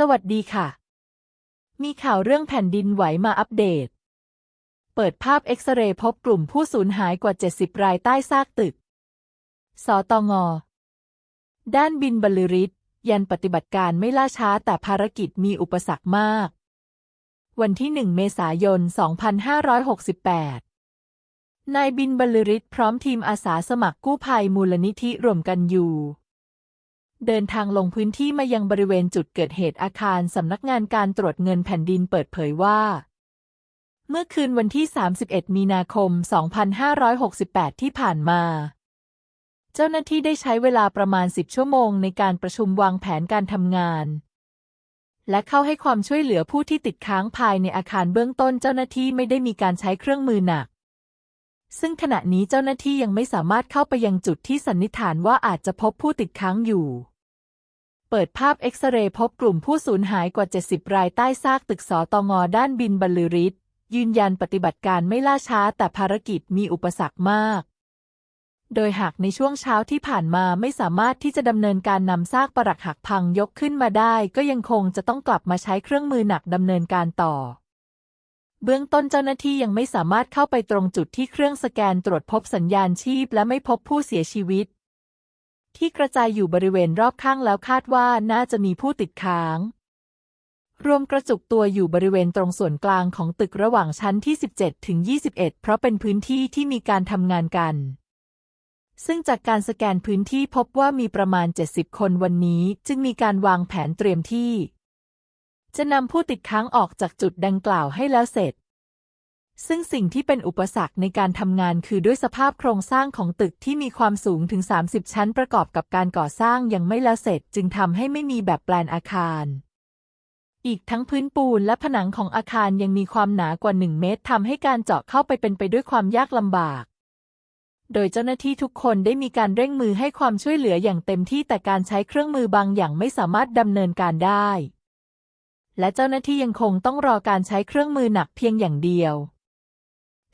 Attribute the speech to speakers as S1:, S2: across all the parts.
S1: สวัสดีค่ะ มีข่าวเรื่องแผ่นดินไหวมาอัปเดต เปิดภาพเอ็กซเรย์พบกลุ่มผู้สูญหายกว่า 70 รายใต้ซากตึก สตง ด้านบินบรรลือฤทธิ์ยันปฏิบัติการไม่ล่าช้าแต่ภารกิจมีอุปสรรคมาก วันที่ 1 เมษายน 2568 นายบินบรรลือฤทธิ์พร้อมทีมอาสาสมัครกู้ภัยมูลนิธิรวมกันอยู่ เดินทางลงพื้นที่มายังบริเวณจุดเกิดเหตุอาคารสำนักงานการตรวจเงินแผ่นดินเปิดเผยว่า เมื่อคืนวันที่ 31 มีนาคม 2568 ที่ผ่านมา เจ้าหน้าที่ได้ใช้เวลาประมาณ 10 ชั่วโมงในการประชุมวางแผนการทำงาน และเข้าให้ความช่วยเหลือผู้ที่ติดค้างภายในอาคารเบื้องต้นเจ้าหน้าที่ไม่ได้มีการใช้เครื่องมือหนัก ซึ่งขณะนี้เจ้าหน้าที่ยังไม่สามารถเข้าไปยังจุดที่สันนิษฐานว่าอาจจะพบผู้ติดค้างอยู่ เปิดภาพเอ็กซเรย์พบกลุ่มผู้สูญหายกว่า 70 รายใต้ซากตึกสอตงอด้านบินบรรลือฤทธิ์ยืนยันปฏิบัติการไม่ล่าช้าแต่ภารกิจมีอุปสรรคมาก โดยหากในช่วงเช้าที่ผ่านมาไม่สามารถที่จะดำเนินการนำซากปรักหักพังยกขึ้นมาได้ ก็ยังคงจะต้องกลับมาใช้เครื่องมือหนักดำเนินการต่อ เบื้องต้นเจ้าหน้าที่ยังไม่สามารถเข้าไปตรงจุดที่เครื่องสแกนตรวจพบสัญญาณชีพและไม่พบผู้เสียชีวิต ที่กระจายอยู่บริเวณรอบข้างแล้วคาดว่าน่าจะมีผู้ติดค้าง รวมกระจุกตัวอยู่บริเวณตรงส่วนกลางของตึกระหว่างชั้นที่ 17 ถึง 21 เพราะเป็นพื้นที่ที่มีการทำงานกัน ซึ่งจากการสแกนพื้นที่พบว่ามีประมาณ 70 คนวันนี้ จึงมีการวางแผนเตรียมที่ จะนำผู้ติดค้างออกจากจุดดังกล่าวให้แล้วเสร็จ ซึ่งสิ่งที่เป็นอุปสรรคในการทำงานคือด้วยสภาพโครงสร้างของตึกที่มีความสูงถึง 30 ชั้นประกอบกับการก่อสร้างยังไม่แล้วเสร็จ จึงทำให้ไม่มีแบบแปลนอาคาร อีกทั้งพื้นปูนและผนังของอาคารยังมีความหนากว่า 1 เมตรทำให้การเจาะเข้าไปเป็นไปด้วยความยากลำบากโดยเจ้าหน้าที่ทุกคนได้มีการเร่งมือให้ความช่วยเหลืออย่างเต็มที่แต่การใช้เครื่องมือบางอย่างไม่สามารถดำเนินการได้ และเจ้าหน้าที่ยังคงต้องรอการใช้เครื่องมือหนักเพียงอย่างเดียว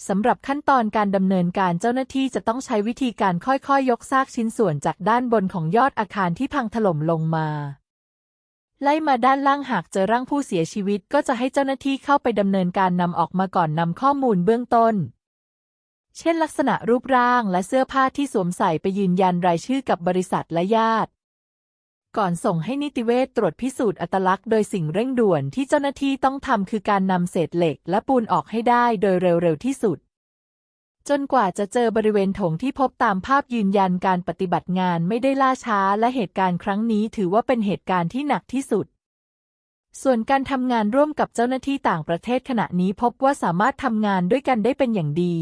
S1: สำหรับขั้นตอนการดำเนินการเจ้าหน้าที่จะต้องใช้วิธีการค่อยๆยยกซากชิ้นส่วนจากด้านบนของยอดอาคารที่พังถล่มลงมา ไล่มาด้านล่างหากเจอร่างผู้เสียชีวิต ก็จะให้เจ้าหน้าที่เข้าไปดำเนินการนำออกมาก่อนนำข้อมูลเบื้องต้น เช่นลักษณะรูปร่างและเสื้อผ้าที่สวมใส่ไปยืนยันรายชื่อกับบริษัทและญาติ ก่อนส่งให้นิติเวชตรวจพิสูจน์อัตลักษณ์โดยสิ่งเร่งด่วนที่เจ้าหน้าที่ต้องทำคือการนำเศษเหล็กและปูนออกให้ได้โดยเร็วๆที่สุด จนกว่าจะเจอบริเวณถงที่พบตามภาพยืนยันการปฏิบัติงานไม่ได้ล่าช้าและเหตุการณ์ครั้งนี้ถือว่าเป็นเหตุการณ์ที่หนักที่สุดส่วนการทำงานร่วมกับเจ้าหน้าที่ต่างประเทศขณะนี้พบว่าสามารถทำงานด้วยกันได้เป็นอย่างดี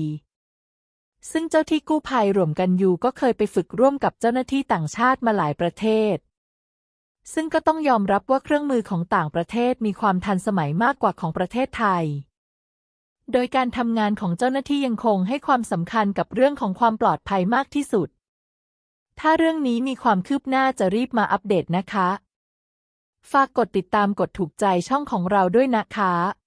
S1: ซึ่งเจ้าที่กู้ภัยรวมกันอยู่ก็เคยไปฝึกร่วมกับเจ้าหน้าที่ต่างชาติมาหลายประเทศ ซึ่งก็ต้องยอมรับว่าเครื่องมือของต่างประเทศมีความทันสมัยมากกว่าของประเทศไทย โดยการทำงานของเจ้าหน้าที่ยังคงให้ความสำคัญกับเรื่องของความปลอดภัยมากที่สุด ถ้าเรื่องนี้มีความคืบหน้าจะรีบมาอัปเดตนะคะ ฝากกดติดตามกดถูกใจช่องของเราด้วยนะคะ